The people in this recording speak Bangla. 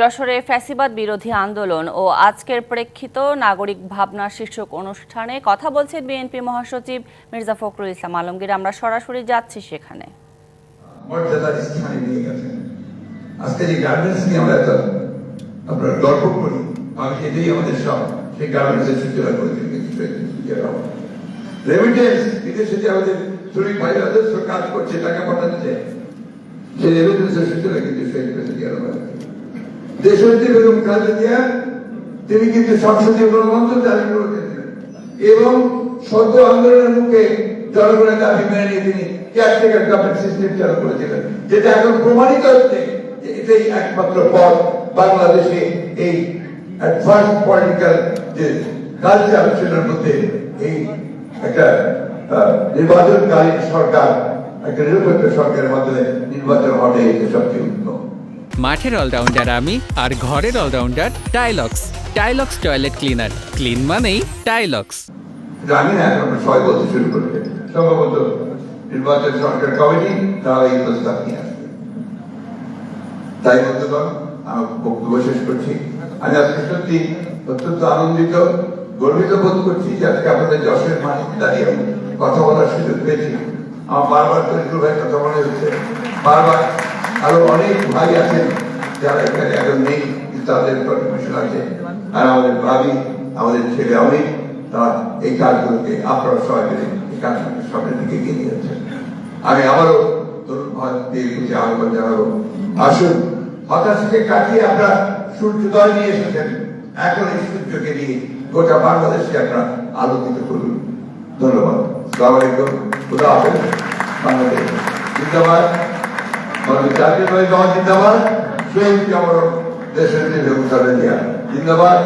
যশোরে ফ্যাসিবাদ বিরোধী আন্দোলন ও আজকের প্রেক্ষিত নাগরিক ভাবনা শীর্ষক অনুষ্ঠানে কথা বলছেন বিএনপি মহাসচিব মির্জা ফখরুল ইসলাম আলমগীর। আমরা সরাসরি যাচ্ছি সেখানে। আজকে যে গার্মেন্টস নিয়ে আমরা এত গর্ব করি আমি আমাদের সব। সেই সূচনা করেছেন রেমিটেন্স বিদেশে যে আমাদের কাজ করছে, টাকা পাঠাচ্ছে সেই সূচনা কিন্তু শেখ প্রেসিডেন্ট দেশনীতি বেগম খালেদা জিয়া, তিনি কিন্তু সংসদীয় গণতন্ত্র চালু করেছিলেন এবং সদ্য আন্দোলনের মুখে জনগণের দাবি মেনে নিয়ে তিনি কেয়ারটেকার গভর্নমেন্ট সিস্টেম চালু করেছিলেন। যেটা এখন প্রমাণিত হচ্ছে যে এটাই একমাত্র পথ বাংলাদেশে এই ফার্স্ট পলিটিক্যাল যে কালচার সেটার মধ্যে এই একটা নির্বাচনকালীন সরকার, একটা নিরপেক্ষ সরকারের মাধ্যমে নির্বাচন হবে এটা সবচেয়ে উত্তম। মাঠের অলরাউন্ডার আমি আর ঘরের allrounder Tilex. Tilex toilet cleaner. Clean মানেই টাইলক্স। জানি না, এখন সবাই বলতে শুরু করবে সম্ভবত নির্বাচন সরকার কমিটি তারা এই প্রস্তাব নিয়ে আসবে। তাই বন্ধুগণ, আমার বক্তব্য শেষ করছি। আমি আজকে সত্যি অত্যন্ত আনন্দিত, গর্বিত বোধ করছি যে আজকে আপনাদের যশের মাটিতে দাঁড়িয়ে কথা বলার সুযোগ পেয়েছি। আমার বারবার তরিকুল ভাই কথা মনে হচ্ছে। বারবার আরও অনেক ভাই আছেন যারা এখানে এখন নেই তাদের কন্ট্রিবিউশন আছে। আর আমাদের ভাবি, আমাদের ছেলে অনেক তারা এই কাজগুলোকে আপনারা সবাই মিলে এই কাজগুলোকে সামনের দিকে এগিয়ে নিয়ে যাচ্ছেন। আমি আবারও তরুণ আহ্বান জানাব। আসুন, হতাশাকে কাটিয়ে আপনারা সূর্যোদয় নিয়ে এসেছেন। এখন এই সূর্যকে নিয়ে গোটা বাংলাদেশকে আপনারা আলোকিত করুন। ধন্যবাদ। সালাম আলাইকুম। খুদা হাফেজ। বাংলাদেশ জিন্দাবাদ। আমাদের করে দল জিন্দাবাদ সেই আমার দেশের যে ব্যবস্থা জিন্দাবাদ